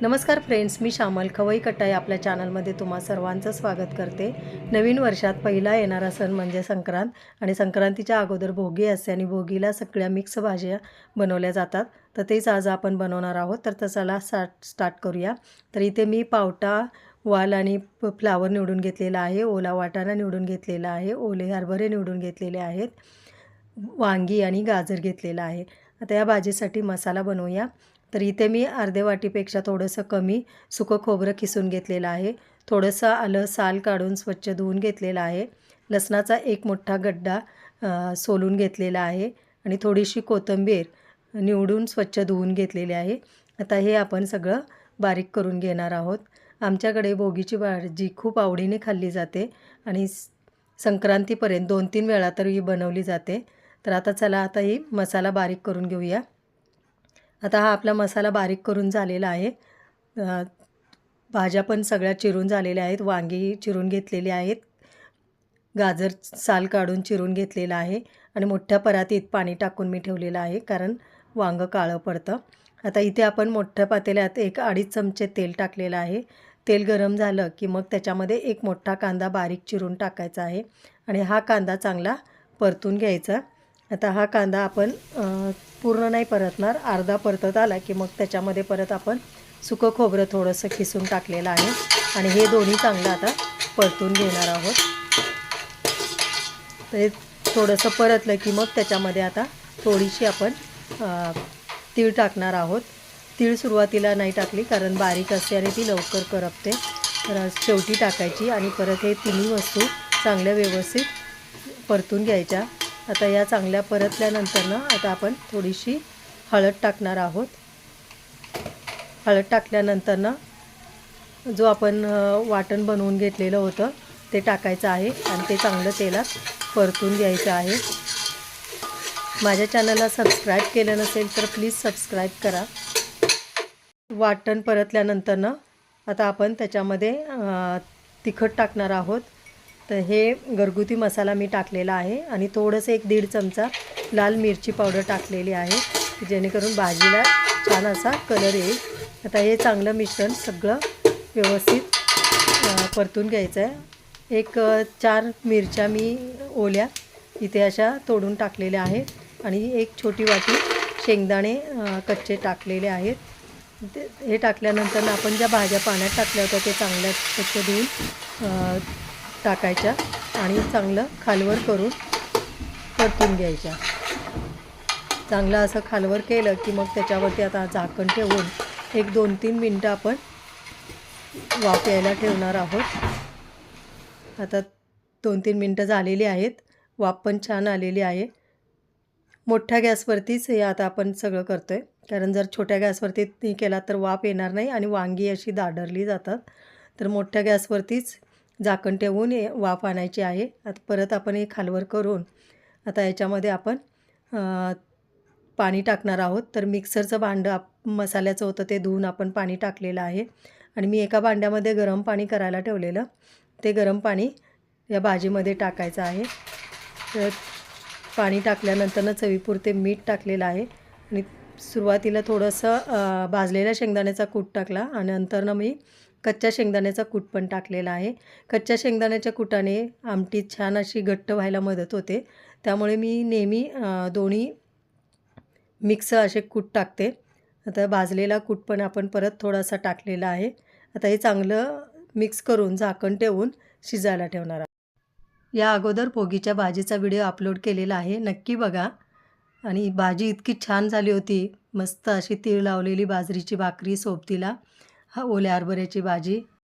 नमस्कार फ्रेंड्स मी श्यामल खवई कट्टाई आपल्या चॅनलमध्ये तुम्हा सर्वांचं स्वागत करते. नवीन वर्षात पहिला येणारा सण म्हणजे संक्रांत आणि संक्रांतीच्या अगोदर भोगी असते आणि भोगीला सगळ्या मिक्स भाज्या बनवल्या जातात. तर तेच आज आपण बनवणार आहोत. तर तसाला स्टार्ट स्टार्ट करूया. तर इथे मी पावटा वाल आणि फ्लावर निवडून घेतलेला आहे. ओला वाटाणा निवडून घेतलेला आहे. ओले हरभरे निवडून घेतलेले आहेत. वांगी आणि गाजर घेतलेलं आहे. आता या भाजीसाठी मसाला बनवूया. तर इथे मी अर्धे वाटीपेक्षा थोडंसं कमी सुकं खोबरं किसून घेतलेलं आहे. थोडंसं आलं साल काढून स्वच्छ धुवून घेतलेलं आहे. लसणाचा एक मोठा गड्डा सोलून घेतलेला आहे आणि थोडीशी कोथिंबीर निवडून स्वच्छ धुवून घेतलेली आहे. आता हे आपण सगळं बारीक करून घेणार आहोत. आमच्याकडे भोगीची भाजी खूप आवडीने खाल्ली जाते आणि स- संक्रांतीपर्यंत दोन तीन वेळा तर ही बनवली जाते. तर आता चला आता ही मसाला बारीक करून घेऊया. आता हा आपला मसाला बारीक करून झालेला आहे. भाज्या पण सगळ्या चिरून झालेल्या आहेत. वांगी चिरून घेतलेली आहेत. गाजर साल काढून चिरून घेतलेलं आहे. आणि मोठ्या परातीत पाणी टाकून मी ठेवलेलं आहे कारण वांगं काळं पडतं. आता इथे आपण मोठ्या पातेल्यात एक अडीच चमचे तेल टाकलेलं आहे. तेल गरम झालं की मग त्याच्यामध्ये एक मोठा कांदा बारीक चिरून टाकायचा आहे. आणि हा कांदा चांगला परतून घ्यायचा. आता हा कांदा आपण पूर्ण नाही परतणार अर्धा परतत आला की मग त्याच्यामध्ये परत आपण सुकं खोबरं थोडंसं खिसून टाकलेलं आहे आणि हे दोन्ही चांगलं आता परतून घेणार आहोत. ते हे थोडंसं परतलं की मग त्याच्यामध्ये आता थोडीशी आपण तीळ टाकणार आहोत. तीळ सुरुवातीला नाही टाकली कारण बारीक असते आणि ती लवकर करपते. तर शेवटी टाकायची आणि परत हे तिन्ही वस्तू चांगल्या व्यवस्थित परतून घ्यायच्या. आता या चांगल्या परतल्यानंतर ना आता आपण थोडीशी हळद टाकणार आहोत. हळद टाकल्यानंतर ना जो आपण वाटण बनवून घेतलेलं होतं ते टाकायचं आहे आणि ते चांगलं तेलात परतून घ्यायचं आहे. माझ्या चॅनलला सबस्क्राईब केलं नसेल तर प्लीज सबस्क्राईब करा. वाटण परतल्यानंतर ना आता आपण त्याच्यामध्ये तिखट टाकणार आहोत. तर हे घरगुती मसाला मी टाकलेला आहे आणि थोडंसं एक दीड चमचा लाल मिरची पावडर टाकलेली आहे जेणेकरून भाजीला छान असा कलर येईल. आता हे चांगलं मिश्रण सगळं व्यवस्थित परतून घ्यायचं आहे एक चार मिरच्या मी ओल्या इथे अशा तोडून टाकलेल्या आहेत आणि एक छोटी वाटी शेंगदाणे कच्चे टाकलेले आहेत. हे टाकल्यानंतर ना आपण ज्या भाज्या पाण्यात टाकल्या होत्या ते चांगल्या स्वच्छ धुवून टाकायच्या आणि चांगलं खालवर करून परतून घ्यायच्या. चांगलं असं खालवर केलं की मग त्याच्यावरती आता झाकण ठेवून एक दोन तीन मिनटं आपण वाफ यायला ठेवणार आहोत. आता दोन तीन मिनटं झालेली आहेत. वाफ पण छान आलेली आहे. मोठ्या गॅसवरतीच हे आता आपण सगळं करतो आहे कारण जर छोट्या गॅसवरती केला तर वाफ येणार नाही आणि वांगी अशी दाडरली जातात. तर मोठ्या गॅसवरतीच झाकण ठेवून हे वाफ आणायची आहे. आता परत आपण हे खालवर करून आता याच्यामध्ये आपण पाणी टाकणार आहोत. तर मिक्सरचं भांडं आप मसाल्याचं होतं ते धुवून आपण पाणी टाकलेलं आहे. आणि मी एका भांड्यामध्ये गरम पाणी करायला ठेवलेलं. ते गरम पाणी या भाजीमध्ये टाकायचं आहे. तर पाणी टाकल्यानंतरनं चवीपुरते मीठ टाकलेलं आहे. आणि सुरुवातीला थोडंसं भाजलेल्या शेंगदाण्याचा कूट टाकला. आणि नंतरनं मी कच्च्या शेंगदाण्याचा कूट पण टाकलेला आहे. कच्च्या शेंगदाण्याच्या कुटाने आमटी छान अशी घट्ट व्हायला मदत होते. त्यामुळे मी नेहमी दोन्ही मिक्स असे कूट टाकते. आता भाजलेला कूट पण आपण परत थोडासा टाकलेला आहे. आता हे चांगलं मिक्स करून झाकण ठेवून शिजायला ठेवणार आहे. या अगोदर पोगीच्या भाजीचा व्हिडिओ अपलोड केलेला आहे. नक्की बघा. आणि भाजी इतकी छान झाली होती. मस्त अशी तीळ लावलेली बाजरीची भाकरी सोबतीला. हा ओल्या हरभऱ्याची भाजी.